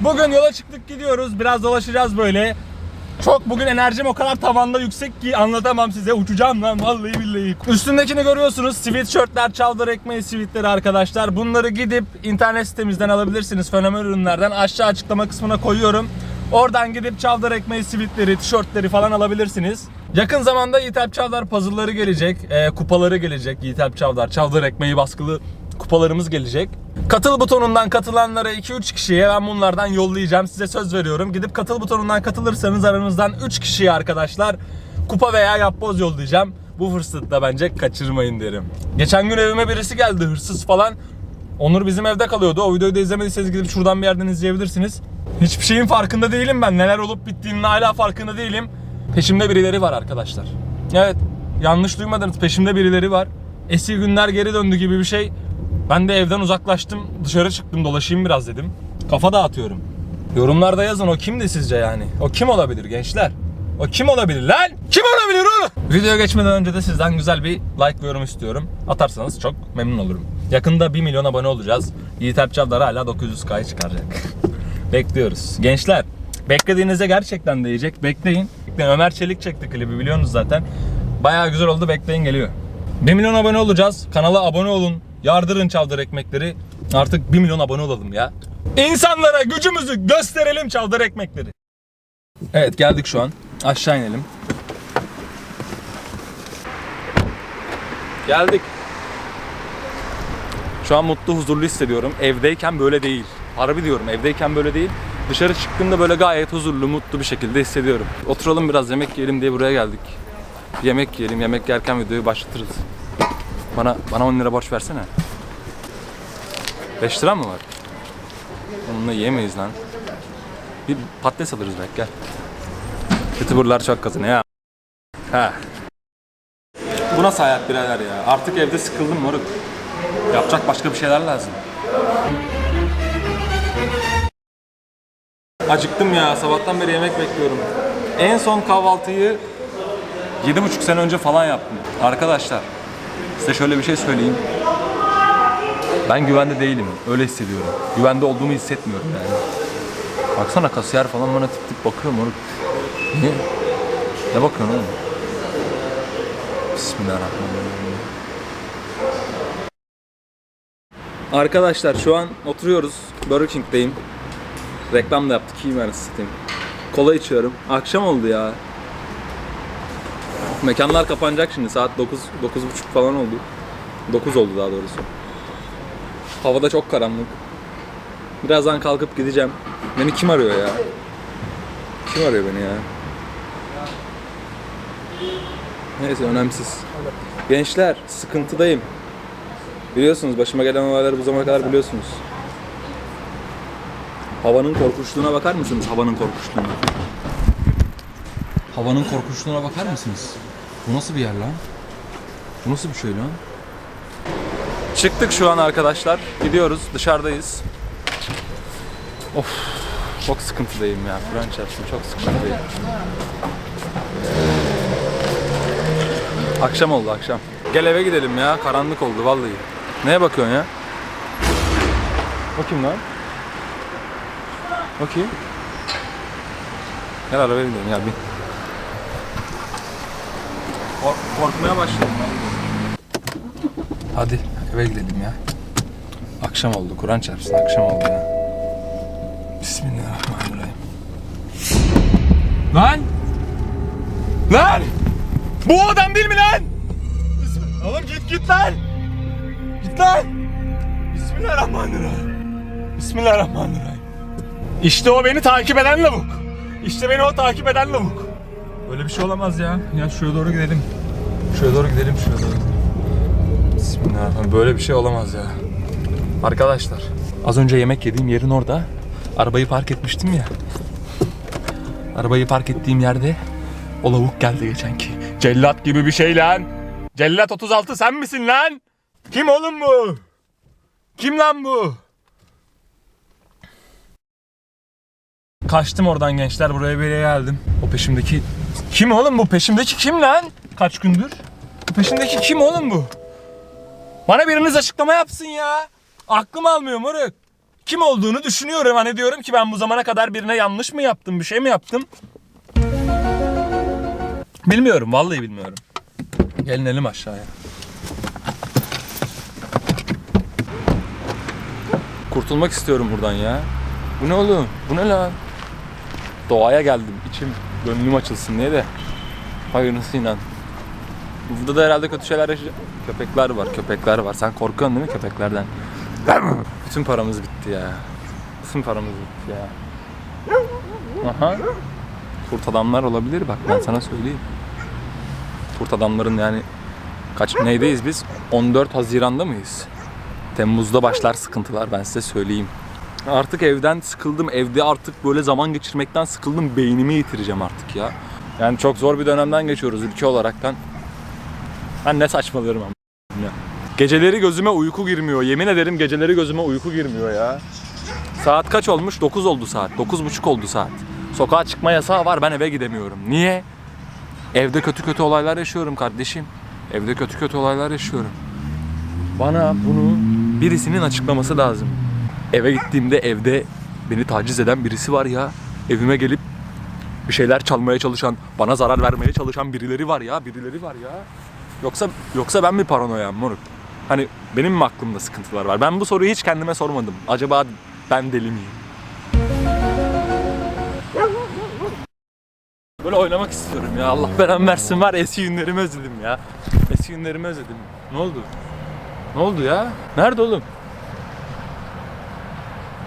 Bugün yola çıktık gidiyoruz. Biraz dolaşacağız böyle. Çok bugün enerjim o kadar tavanda yüksek ki anlatamam size. Uçacağım lan vallahi billahi. Üstündekini görüyorsunuz. Sweatshirtler, çavdar ekmeği sweatleri arkadaşlar. Bunları gidip internet sitemizden alabilirsiniz. Fenomen ürünlerden. Aşağı açıklama kısmına koyuyorum. Oradan gidip çavdar ekmeği sweatleri, tişörtleri falan alabilirsiniz. Yakın zamanda Yiğit Alp Çavdar puzzle'ları gelecek. e, kupaları gelecek Yiğit Alp Çavdar. Çavdar ekmeği baskılı kupalarımız gelecek. Katıl butonundan katılanlara 2-3 kişiye ben bunlardan yollayacağım. Size söz veriyorum. Gidip katıl butonundan katılırsanız aranızdan 3 kişiye arkadaşlar kupa veya yapboz yollayacağım. Bu fırsatı da bence kaçırmayın derim. Geçen gün evime birisi geldi hırsız falan. Onur bizim evde kalıyordu. O videoyu da izlemediyseniz gidip şuradan bir yerden izleyebilirsiniz. Hiçbir şeyin farkında değilim ben. Neler olup bittiğinin hala farkında değilim. Peşimde birileri var arkadaşlar. Evet, yanlış duymadınız. Peşimde birileri var. Eski günler geri döndü gibi bir şey. Ben de evden uzaklaştım. Dışarı çıktım dolaşayım biraz dedim. Kafa dağıtıyorum. Yorumlarda yazın o kimdi sizce yani? O kim olabilir gençler? O kim olabilir lan? Kim olabilir oğlum? Videoya geçmeden önce de sizden güzel bir like ve yorum istiyorum. Atarsanız çok memnun olurum. Yakında 1 milyon abone olacağız. Yiğit Alp hala 900K'yı çıkaracak. Bekliyoruz. Gençler beklediğinizde gerçekten değecek. Bekleyin. Ömer Çelik çekti klibi biliyorsunuz zaten. Bayağı güzel oldu. Bekleyin geliyor. 1 milyon abone olacağız. Kanala abone olun. Yardırın Çavdar ekmekleri. Artık 1 milyon abone olalım ya. İnsanlara gücümüzü gösterelim Çavdar ekmekleri. Evet geldik şu an. Aşağı inelim. Geldik. Şu an mutlu, huzurlu hissediyorum. Evdeyken böyle değil. Harbi diyorum, evdeyken böyle değil. Dışarı çıktığımda böyle gayet huzurlu, mutlu bir şekilde hissediyorum. Oturalım biraz yemek yiyelim diye buraya geldik. Yemek yiyelim, yemek yerken videoyu başlatırız. Bana bana 10 lira borç versene. 5 lira mı var? Onunla yiyemeyiz lan. Bir patates alırız belki gel. Youtuberlar çok kazanıyor ya. Ha. Bu nasıl hayat birader ya? Artık evde sıkıldım moruk. Yapacak başka bir şeyler lazım. Acıktım ya. Sabahtan beri yemek bekliyorum. En son kahvaltıyı 7,5 sene önce falan yaptım. Arkadaşlar size şöyle bir şey söyleyeyim. Ben güvende değilim. Öyle hissediyorum. Güvende olduğumu hissetmiyorum yani. Baksana kasiyer falan bana tip tip bakıyor moruk. Niye? Ne bakıyorsun oğlum? Bismillahirrahmanirrahim. Arkadaşlar şu an oturuyoruz. Burger King'deyim. Reklam da yaptık. Mühendisi satayım. Kola içiyorum. Akşam oldu ya. Mekanlar kapanacak şimdi. Saat 9 9.30 falan oldu. 9 oldu daha doğrusu. Havada çok karanlık. Birazdan kalkıp gideceğim. Beni kim arıyor ya? Kim arıyor beni ya? Neyse önemsiz. Gençler sıkıntıdayım. Biliyorsunuz başıma gelen olayları bu zamana kadar biliyorsunuz. Havanın korkuşluğuna bakar mısınız? Havanın korkuşluğuna. Havanın korkuşluğuna bakar mısınız? Bu nasıl bir yer lan? Bu nasıl bir şey lan? Çıktık şu an arkadaşlar. Gidiyoruz. Dışarıdayız. Of. Çok sıkıntıdayım ya. Kur'an çarpsın çok sıkıntıdayım. Akşam oldu akşam. Gel eve gidelim ya. Karanlık oldu vallahi. Neye bakıyorsun ya? Kim lan? Kim? Gel arabaya binelim ya bin. Korkmaya başladım. Hadi eve gidelim ya. Akşam oldu. Kur'an çarpsın akşam oldu ya. Bismillahirrahmanirrahim. Lan! Lan! Bu adam değil mi lan? Oğlum git git lan! Git lan! Bismillahirrahmanirrahim. Bismillahirrahmanirrahim. İşte o beni takip eden lavuk. İşte beni o takip eden lavuk. Böyle bir şey olamaz ya. Ya şuraya doğru gidelim. Şuraya doğru gidelim, şuraya doğru. Bismillahirrahmanirrahim. Böyle bir şey olamaz ya. Arkadaşlar, az önce yemek yediğim yerin orada arabayı park etmiştim ya. Arabayı park ettiğim yerde o lavuk geldi geçenki. Cellat gibi bir şey lan. Cellat 36 sen misin lan? Kim oğlum bu? Kim lan bu? Kaçtım oradan gençler buraya yere geldim. O peşimdeki kim oğlum bu? Peşimdeki kim lan? Kaç gündür? Bu peşimdeki kim oğlum bu? Bana biriniz açıklama yapsın ya. Aklım almıyor moruk. kim olduğunu düşünüyorum. Hani diyorum ki ben bu zamana kadar birine yanlış mı yaptım, bir şey mi yaptım? Bilmiyorum, vallahi bilmiyorum. Gelin elim aşağıya. Kurtulmak istiyorum buradan ya. Bu ne oğlum? Bu ne lan? Doğaya geldim. İçim, gönlüm açılsın diye de. Hayırlısıyla. Burada da herhalde kötü şeyler yaşayacak. Köpekler var, köpekler var. Sen korkuyorsun değil mi köpeklerden? Bütün paramız bitti ya. Bütün paramız bitti ya. Aha. Kurt adamlar olabilir bak ben sana söyleyeyim. Kurt adamların yani kaç neydeyiz biz? 14 Haziran'da mıyız? Temmuz'da başlar sıkıntılar ben size söyleyeyim. Artık evden sıkıldım. Evde artık böyle zaman geçirmekten sıkıldım. Beynimi yitireceğim artık ya. Yani çok zor bir dönemden geçiyoruz ülke olaraktan. Ben ne saçmalıyorum ama. ya. Geceleri gözüme uyku girmiyor. Yemin ederim geceleri gözüme uyku girmiyor ya. Saat kaç olmuş? 9 oldu saat. 9.30 oldu saat. Sokağa çıkma yasağı var. Ben eve gidemiyorum. Niye? Evde kötü kötü olaylar yaşıyorum kardeşim. Evde kötü kötü olaylar yaşıyorum. Bana bunu birisinin açıklaması lazım. Eve gittiğimde evde beni taciz eden birisi var ya. Evime gelip bir şeyler çalmaya çalışan, bana zarar vermeye çalışan birileri var ya, birileri var ya. Yoksa yoksa ben mi paranoyam moruk? Hani benim mi aklımda sıkıntılar var? Ben bu soruyu hiç kendime sormadım. Acaba ben deli miyim? Böyle oynamak istiyorum ya. Allah belamı versin var. Eski günlerimi özledim ya. Eski günlerimi özledim. Ne oldu? Ne oldu ya? Nerede oğlum?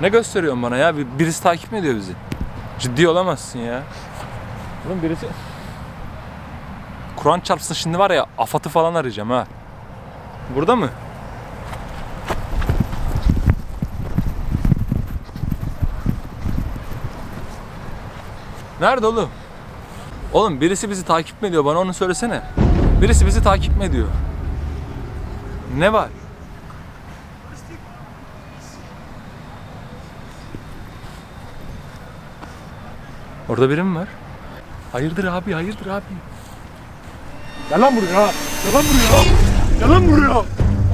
Ne gösteriyorsun bana ya? Bir- Birisi takip mi ediyor bizi? Ciddi olamazsın ya. Oğlum birisi... Kur'an çarpsın şimdi var ya afatı falan arayacağım ha. Burada mı? Nerede oğlum? Oğlum birisi bizi takip mi ediyor? Bana onu söylesene. Birisi bizi takip mi ediyor? Ne var? Orada biri mi var? Hayırdır abi, hayırdır abi? Gel lan buraya. Gel lan buraya. Gel lan buraya.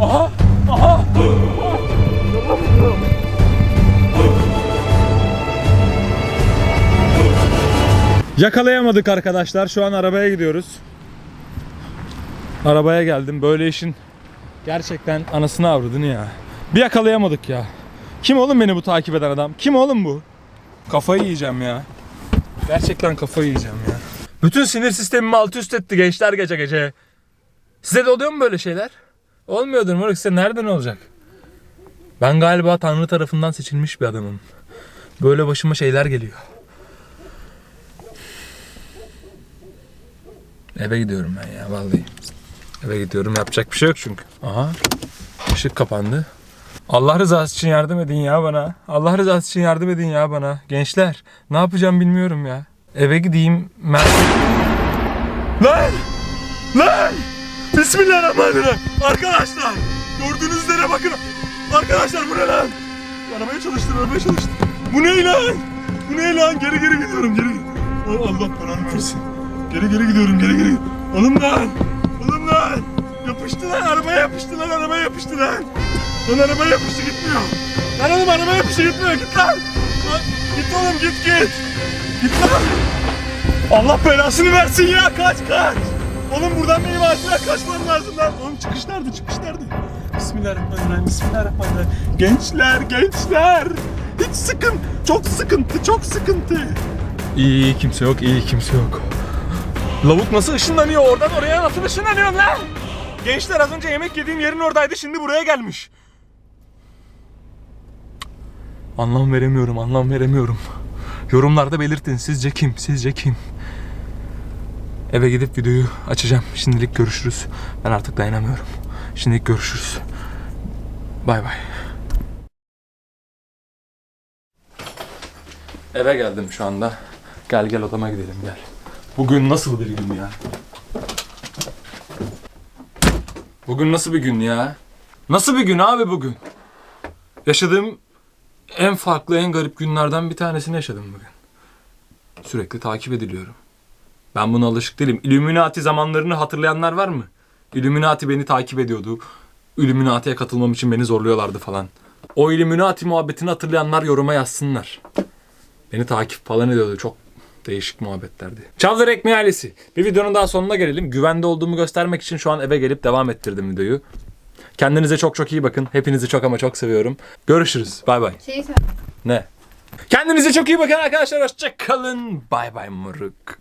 Aha. Aha. Yakalayamadık arkadaşlar. Şu an arabaya gidiyoruz. Arabaya geldim. Böyle işin gerçekten anasını avradını ya. Bir yakalayamadık ya. Kim oğlum beni bu takip eden adam? Kim oğlum bu? Kafayı yiyeceğim ya. Gerçekten kafayı yiyeceğim ya. Bütün sinir sistemimi alt üst etti gençler gece gece. Size de oluyor mu böyle şeyler? Olmuyordur moruk size nereden olacak? Ben galiba Tanrı tarafından seçilmiş bir adamım. Böyle başıma şeyler geliyor. Eve gidiyorum ben ya vallahi. Eve gidiyorum yapacak bir şey yok çünkü. Aha ışık kapandı. Allah rızası için yardım edin ya bana. Allah rızası için yardım edin ya bana. Gençler ne yapacağım bilmiyorum ya. Eve gideyim. Mer Lan! Lan! Bismillahirrahmanirrahim. Arkadaşlar gördüğünüz üzere bakın. Arkadaşlar bu ne lan? Arabaya çalıştır, arabaya çalıştır. Bu ne lan? Bu ne lan? Geri geri gidiyorum, geri. Allah belanı versin. Geri geri gidiyorum, geri geri. Oğlum lan! Oğlum lan! Yapıştı lan, arabaya yapıştı lan, arabaya yapıştı lan. Lan arabaya yapıştı gitmiyor. Lan oğlum arabaya yapıştı gitmiyor, git lan. Lan, git oğlum git git. Git lan. Allah belasını versin ya, kaç kaç. Oğlum buradan benim acilen kaçmam lazım lan. Oğlum çıkış nerede, çıkış nerede? Bismillahirrahmanirrahim, Bismillahirrahmanirrahim. Gençler, gençler. Hiç sıkın, çok sıkıntı, çok sıkıntı. İyi, iyi kimse yok, iyi kimse yok. Lavuk nasıl ışınlanıyor? Oradan oraya nasıl ışınlanıyorsun lan? Gençler az önce yemek yediğim yerin oradaydı, şimdi buraya gelmiş. Anlam veremiyorum, anlam veremiyorum. Yorumlarda belirtin sizce kim, sizce kim? Eve gidip videoyu açacağım. Şimdilik görüşürüz. Ben artık dayanamıyorum. Şimdilik görüşürüz. Bay bay. Eve geldim şu anda. Gel gel odama gidelim gel. Bugün nasıl bir gün ya? Bugün nasıl bir gün ya? Nasıl bir gün abi bugün? Yaşadığım en farklı, en garip günlerden bir tanesini yaşadım bugün. Sürekli takip ediliyorum. Ben buna alışık değilim. Illuminati zamanlarını hatırlayanlar var mı? Illuminati beni takip ediyordu. Illuminati'ye katılmam için beni zorluyorlardı falan. O Illuminati muhabbetini hatırlayanlar yoruma yazsınlar. Beni takip falan ediyordu. Çok değişik muhabbetlerdi. Çavdar Ekmeği ailesi. Bir videonun daha sonuna gelelim. Güvende olduğumu göstermek için şu an eve gelip devam ettirdim videoyu. Kendinize çok çok iyi bakın. Hepinizi çok ama çok seviyorum. Görüşürüz. Bay bay. Şeyi söyle. Ne? Kendinize çok iyi bakın arkadaşlar. Hoşça kalın. Bay bay moruk.